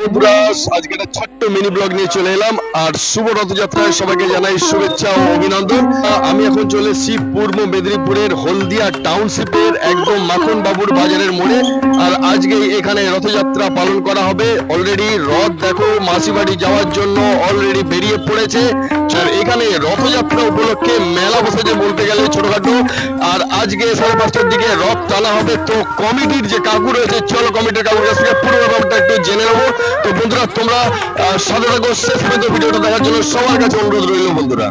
বন্ধুরা, আজকে একটা ছোট্ট মিনি ব্লগ নিয়ে চলে এলাম। আর শুভ রথযাত্রায় সবাইকে জানাই শুভেচ্ছা ও অভিনন্দন। আমি এখন চলে পূর্ব মেদিনীপুরের হলদিয়া টাউনশিপের একদম মাখন বাবুর বাজারের মোড়ে। আর আজকে এখানে রথযাত্রা পালন করা হবে। অলরেডি রথ দেখো মাসি বাড়ি যাওয়ার জন্য অলরেডি বেরিয়ে পড়েছে। আর এখানে রথযাত্রা উপলক্ষে মেলা বসেছে বলতে গেলে ছোটখাটো। আর আজকে সাড়ে পাঁচটার দিকে রথ টানা হবে। তো কমিটির যে কাকু রয়েছে, চলো কমিটির কাকুর কাছ থেকে পুরো ব্যাপারটা একটু জেনে নেব। তো বন্ধুরা, তোমরা সাথে থাকো। শেষ পর্যন্ত ভিডিওটা দেখার জন্য সবার কাছে অনুরোধ রইল বন্ধুরা।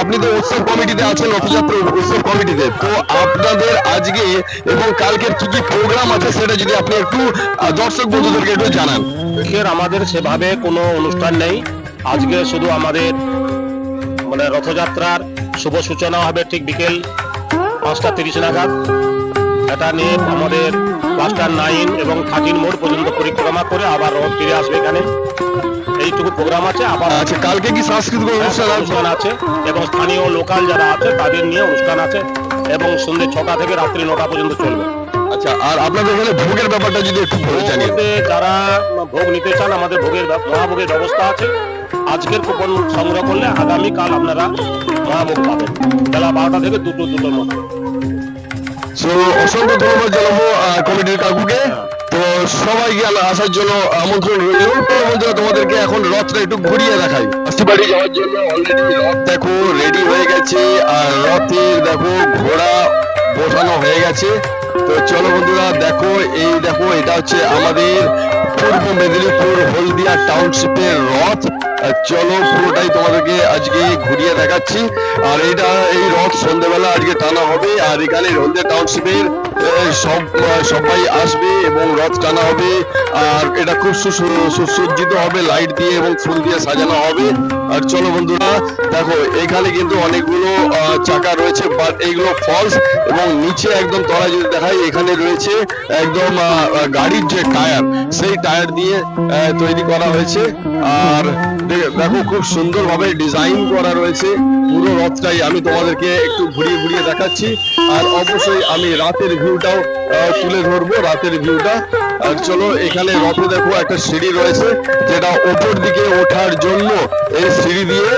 আপনি তো উৎসব কমিটিতে আছেন, রথযাত্রা উৎসব কমিটিতে। তো আপনাদের আজকে এবং কালকের কি কি প্রোগ্রাম আছে সেটা যদি আপনি একটু দর্শক বন্ধুদেরকে একটু জানান। আমাদের সেভাবে কোনো অনুষ্ঠান নেই। আজকে শুধু আমাদের মানে রথযাত্রার শুভ সূচনা হবে ঠিক বিকেল পাঁচটা তিরিশ নাগাদ। এটা নিয়ে আমাদের ক্লাস্টার নাইন এবং থার্টিন মোড় পর্যন্ত পরিক্রমা করে আবার রথ ফিরে আসবে এখানে। এইটুকু প্রোগ্রাম আছে আবার আচ্ছা কালকে কি সাংস্কৃতিক অনুষ্ঠান আছে? অনুষ্ঠান আছে এবং স্থানীয় লোকাল যারা আছে তাদের নিয়ে অনুষ্ঠান আছে এবং সন্ধ্যে ছটা থেকে রাত্রি নটা পর্যন্ত চলবে। আচ্ছা আর আপনাদের এখানে ভোগের ব্যাপারটা যদি একটু বলে জানিয়ে যারা ভোগ নিতে চান আমাদের ভোগের মহাভোগের ব্যবস্থা আছে। আজকের কুপন সংগ্রহ করলে আগামীকাল আপনারা মহাভোগ পাবেন। বেলা বারোটা থেকে দুটো দুটোর মধ্যে। অসংখ্য ধন্যবাদ জানাব কমিটির কাকুকে। তো সবাইকে আলা- আসার জন্য আমন্ত্রণ রইল। বন্ধুরা তোমাদেরকে এখন রথটা একটু ঘুরিয়ে দেখাই। বাড়ি যাওয়ার জন্য অলরেডি রথ। দেখো রেডি হয়ে গেছে। আর রথের দেখো ঘোড়া বসানো হয়ে গেছে। তো চলো বন্ধুরা দেখো এই দেখো এটা হচ্ছে আমাদের পূর্ব মেদিনীপুর হলদিয়া টাউনশিপের রথ। চলো পুরোটাই তোমাদেরকে আজকে ঘুরিয়ে দেখাচ্ছি। আর এটা এই রথ সন্ধ্যেবেলা আজকে টানা হবে। আর এখানে হলদিয়া টাউনশিপের সব সবাই আসবে এবং রথ টানা হবে। আর এটা খুব সুসজ্জিত হবে লাইট দিয়ে এবং ফুল দিয়ে সাজানো হবে। আর চলো বন্ধুরা, দেখো, এখানে কিন্তু অনেকগুলো চাকা রয়েছে বাট এইগুলো ফলস এবং নিচে একদম তলায় যদি দেখাই, এখানে রয়েছে একদম গাড়ির যে টায়ার সেই টায়ার দিয়ে তৈরি করা হয়েছে। আর দেখো, খুব সুন্দরভাবে ডিজাইন করা রয়েছে। পুরো রথটাই আমি তোমাদেরকে একটু ঘুরিয়ে ঘুরিয়ে দেখাচ্ছি। আর অবশ্যই আমি রাতের ভিউটাও তুলে ধরবো, রাতের ভিউটা আর চলো, এখানে রথে দেখো একটা সিঁড়ি রয়েছে, যেটা ওপর দিকে ওঠার জন্য এই সিঁড়ি দিয়ে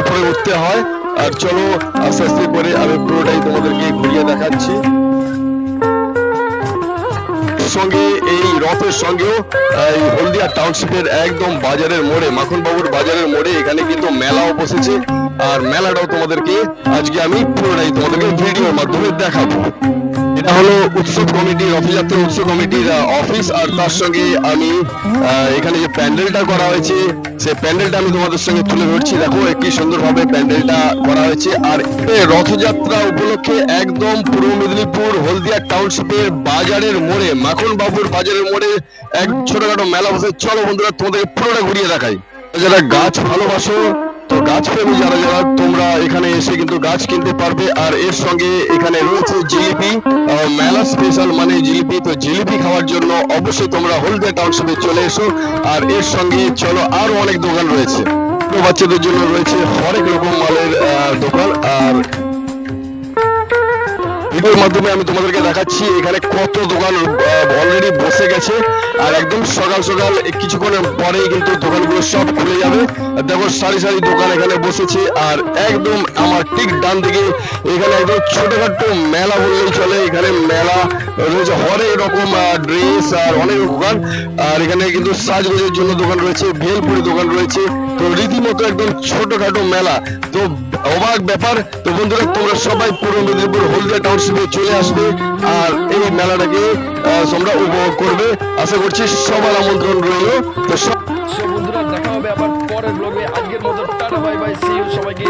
উপরে উঠতে হয়। আর চলো, আস্তে আস্তে করে আমি পুরোটাই তোমাদেরকে ঘুরিয়ে দেখাচ্ছি। সঙ্গে, এই রথের সঙ্গেও, এই হলদিয়া টাউনশিপের একদম বাজারের মোড়ে, মাখনবাবুর বাজারের মোড়ে এখানে কিন্তু মেলাও বসেছে। আর মেলাটাও তোমাদেরকে আজকে আমি পুরোটাই তোমাদেরকে ভিডিওর মাধ্যমে দেখাবো। এটা হলো উৎসব কমিটি, রথযাত্রা উৎসব কমিটির অফিস আর তার সঙ্গে আমি এখানে যে প্যান্ডেলটা করা হয়েছে সেই প্যান্ডেলটা আমি তোমাদের সঙ্গে তুলে ধরছি। দেখো কি সুন্দরভাবে প্যান্ডেলটা করা হয়েছে। আর রথযাত্রা উপলক্ষে একদম পূর্ব মেদিনীপুর হলদিয়া টাউনশিপের বাজারের মোড়ে মাখন বাবুর বাজারের মোড়ে এক ছোটখাটো মেলা বসে। চলো বন্ধুরা তোমাদের পুরোটা ঘুরিয়ে দেখাই। যারা গাছ ভালোবাসো তো গাছ প্রেমী যারা যারা, তোমরা এখানে এসে কিন্তু গাছ কিনতে পারবে। আর এর সঙ্গে এখানে রয়েছে জিলিপি মেলা স্পেশাল মানে জিলিপি। তো জিলিপি খাওয়ার জন্য অবশ্যই তোমরা হলদিয়া টাউনশিপে চলে এসো। আর এর সঙ্গে চলো আরও অনেক দোকান রয়েছে। বাচ্চাদের জন্য রয়েছে হরেক রকম মালের দোকান। আর ভিডিওর মাধ্যমে আমি তোমাদেরকে দেখাচ্ছি এখানে কত দোকান অলরেডি বসে গেছে। আর একদম সকাল সকাল কিছুক্ষণের পরেই কিন্তু দোকানগুলো সব খুলে যাবে। দেখো, সারি সারি দোকান এখানে বসেছে। আর একদম আমার ঠিক ডান দিকে এখানে একদম ছোটখাটো মেলা বললেই চলে। এখানে মেলা রয়েছে হরেক রকম ড্রেস আর অনেক দোকান। আর এখানে কিন্তু সাজগোজের জন্য দোকান রয়েছে, ভেলপুরি দোকান রয়েছে। তো রীতিমতো একদম ছোটখাটো মেলা। তো অবাক ব্যাপার। তো বন্ধুরা, তোমরা সবাই পুরো মেদিনীপুর হলদিয়া টাউনশিপে চলে আসবে আর এই মেলাটাকে তোমরা উপভোগ করবে। আশা করছি সবার আমন্ত্রণ রইল। তো সব বন্ধুরা, দেখা হবে আবার পরের ব্লগে আজকের মতো tata bye bye see you সবাইকে।